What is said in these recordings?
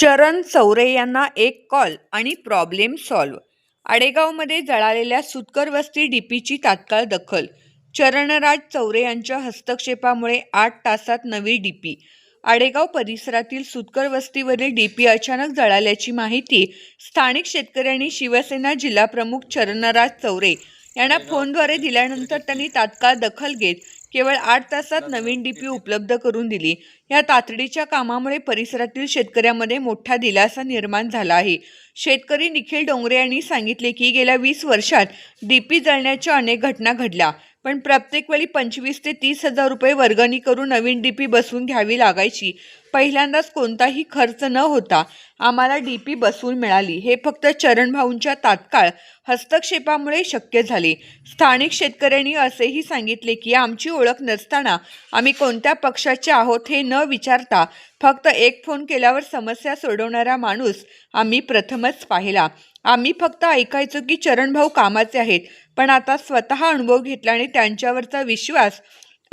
चरण चौरे यांना एक कॉल आणि प्रॉब्लेम सॉल्व्ह. आडेगावमध्ये जळालेल्या सुतकर वस्ती डीपीची तात्काळ दखल. चरणराज चौरे यांच्या हस्तक्षेपामुळे आठ तासात नवी डीपी. आडेगाव परिसरातील सुतकर वस्तीवरील डीपी अचानक जळाल्याची माहिती स्थानिक शेतकऱ्यांनी शिवसेना जिल्हाप्रमुख चरणराज चौरे यांना फोनद्वारे दिल्यानंतर त्यांनी तात्काळ दखल घेत केवळ आठ तासात नवीन डीपी उपलब्ध करून दिली. या तातडीच्या कामामुळे परिसरातील शेतकऱ्यांमध्ये मोठा दिलासा निर्माण झाला आहे. शेतकरी निखिल डोंगरे यांनी सांगितले की गेल्या वीस वर्षात डीपी जळण्याच्या अनेक घटना घडल्या. पण प्रत्येक वेळी पंचवीस ते तीस हजार रुपये वर्गणी करून नवीन डी पी बसवून घ्यावी लागायची. पहिल्यांदाच कोणताही खर्च न होता आम्हाला डी पी बसवून मिळाली. हे फक्त चरणभाऊंच्या तात्काळ हस्तक्षेपामुळे शक्य झाले. स्थानिक शेतकऱ्यांनी असेही सांगितले की आमची ओळख नसताना आम्ही कोणत्या पक्षाचे आहोत हे न विचारता फक्त एक फोन केल्यावर समस्या सोडवणारा माणूस आम्ही प्रथमच पाहिला. आम्ही फक्त ऐकायचो की चरणभाऊ कामाचे आहेत. पण आता स्वतः अनुभव घेतला आणि त्यांच्यावरचा विश्वास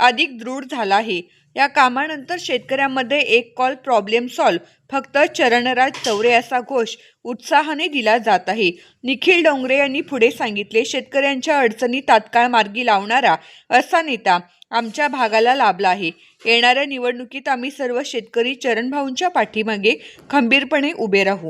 अधिक दृढ झाला आहे. या कामानंतर शेतकऱ्यांमध्ये एक कॉल प्रॉब्लेम सॉल्व फक्त चरणराज चौरे असा घोष उत्साहाने दिला जात आहे. निखिल डोंगरे यांनी पुढे सांगितले शेतकऱ्यांच्या अडचणी तात्काळ मार्गी लावणारा असा नेता आमच्या भागाला लाभला आहे. येणाऱ्या निवडणुकीत आम्ही सर्व शेतकरी चरणभाऊंच्या पाठीमागे खंबीरपणे उभे राहू.